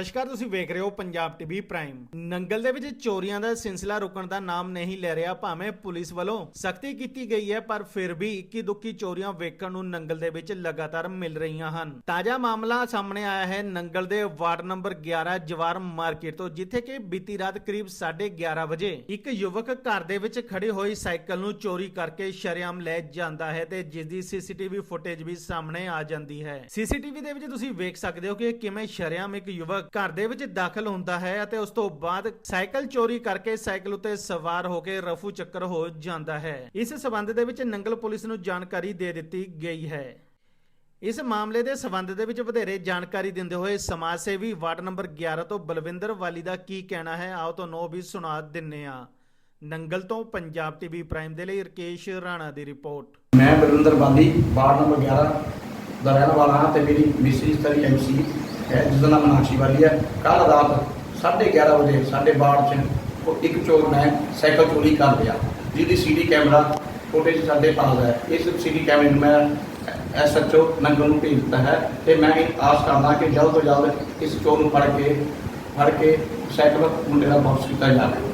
ਨਮਸਕਾਰ, ਤੁਸੀਂ ਵੇਖ ਰਹੇ ਹੋ ਪੰਜਾਬ ਟੀਵੀ ਪ੍ਰਾਈਮ। ਨੰਗਲ ਦੇ ਵਿੱਚ ਚੋਰੀਆਂ ਦਾ ਸਿਲਸਿਲਾ ਰੁਕਣ ਦਾ ਨਾਮ ਨਹੀਂ ਲੈ ਰਿਹਾ ਭਾਵੇਂ ਪੁਲਿਸ ਵੱਲੋਂ। ਸਖਤੀ ਕੀਤੀ ਗਈ ਹੈ, ਪਰ ਫਿਰ ਵੀ ਇੱਕੀ ਦੁੱਕੀ ਚੋਰੀਆਂ ਵੇਖਣ ਨੂੰ ਨੰਗਲ ਦੇ ਵਿੱਚ ਲਗਾਤਾਰ ਮਿਲ ਰਹੀਆਂ ਹਨ। ਤਾਜ਼ਾ ਮਾਮਲਾ ਸਾਹਮਣੇ ਆਇਆ ਹੈ ਨੰਗਲ ਦੇ ਵਾਰਡ ਨੰਬਰ 11 ਜਵਾਰ ਮਾਰਕੀਟ ਤੋਂ, ਜਿੱਥੇ ਕਿ ਬੀਤੀ ਰਾਤ ਕਰੀਬ 11:30 ਵਜੇ ਇੱਕ ਯੁਵਕ ਘਰ ਦੇ ਵਿੱਚ ਖੜੀ ਹੋਈ ਸਾਈਕਲ ਨੂੰ ਚੋਰੀ ਕਰਕੇ ਸ਼ਰੇਆਮ ਲੈ ਜਾਂਦਾ ਹੈ ਤੇ ਜਿਸ ਦੀ ਸੀਸੀਟੀਵੀ ਫੁਟੇਜ ਵੀ ਸਾਹਮਣੇ ਆ ਜਾਂਦੀ ਹੈ। ਸੀਸੀਟੀਵੀ ਦੇ ਵਿੱਚ ਤੁਸੀਂ ਵੇਖ ਸਕਦੇ ਹੋ ਕਿ ਕਿਵੇਂ ਸ਼ਰੇਆਮ ਇੱਕ ਯੁਵਕ ਘਰ ਦੇ ਵਿੱਚ ਦਾਖਲ ਹੁੰਦਾ ਹੈ ਅਤੇ ਉਸ ਤੋਂ ਬਾਅਦ ਸਾਈਕਲ ਚੋਰੀ ਕਰਕੇ ਸਾਈਕਲ ਉੱਤੇ ਸਵਾਰ ਹੋ ਕੇ ਰਫੂ ਚੱਕਰ ਹੋ ਜਾਂਦਾ ਹੈ। ਇਸ ਸਬੰਧ ਦੇ ਵਿੱਚ ਨੰਗਲ ਪੁਲਿਸ ਨੂੰ ਜਾਣਕਾਰੀ ਦੇ ਦਿੱਤੀ ਗਈ ਹੈ। ਇਸ ਮਾਮਲੇ ਦੇ ਸਬੰਧ ਦੇ ਵਿੱਚ ਵਧੇਰੇ ਜਾਣਕਾਰੀ ਦਿੰਦੇ ਹੋਏ ਸਮਾਜ ਸੇਵੀ ਵਾਰਡ ਨੰਬਰ 11 ਤੋਂ ਬਲਵਿੰਦਰ ਵਾਲੀ ਦਾ ਕੀ ਕਹਿਣਾ ਹੈ, ਆਓ ਤੁਹਾਨੂੰ ਉਹ ਵੀ ਸੁਣਾ ਦਿੰਨੇ ਆ ਨੰਗਲ ਤੋਂ ਪੰਜਾਬ ਟੀਵੀ ਪ੍ਰਾਈਮ ਦੇ ਲਈ ਰਕੇਸ਼ ਰਾਣਾ ਦੀ ਰਿਪੋਰਟ। ਮੈਂ ਬਲਵਿੰਦਰ ਵਾਲੀ ਵਾਰਡ ਨੰਬਰ 11 ਦਾ ਰਹਿਣ ਵਾਲਾ ਹਾਂ ਤੇ ਮੇਰੀ ਮਿਸਰੀ ਤਰੀ ਐਮਸੀ ਹੈ ਜਿਸ ਦਾ ਨਾਮ ਮਨਾਸ਼ੀ ਵਾਲੀ ਹੈ। ਕੱਲ ਰਾਤ 11:30 ਵਜੇ, ਸਾਡੇ ਵਾਰਡ 'ਚ ਉਹ ਇੱਕ ਚੋਰ ਨੇ ਸਾਈਕਲ ਚੋਰੀ ਕਰ ਲਿਆ। ਜਿਹਦੀ ਸੀਡੀ ਕੈਮਰਾ ਫੁਟੇਜ ਸਾਡੇ ਪਾਸ ਹੈ। ਇਸ ਸੀਡੀ ਕੈਮਰੇ ਨੂੰ ਮੈਂ ਐਸਐਚਓ ਨੰਗਲ ਨੂੰ ਭੇਜ ਦਿੱਤਾ ਹੈ ਤੇ ਮੈਂ ਇਹ ਆਸ ਕਰਦਾ ਕਿ ਜਲਦ ਤੋਂ ਜਲਦ ਇਸ ਚੋਰ ਨੂੰ ਫੜ ਕੇ ਫੜ ਕੇ ਸਾਈਕਲ ਮੁੰਡੇ ਦਾ ਵਾਪਸ ਕੀਤਾ ਜਾਵੇ।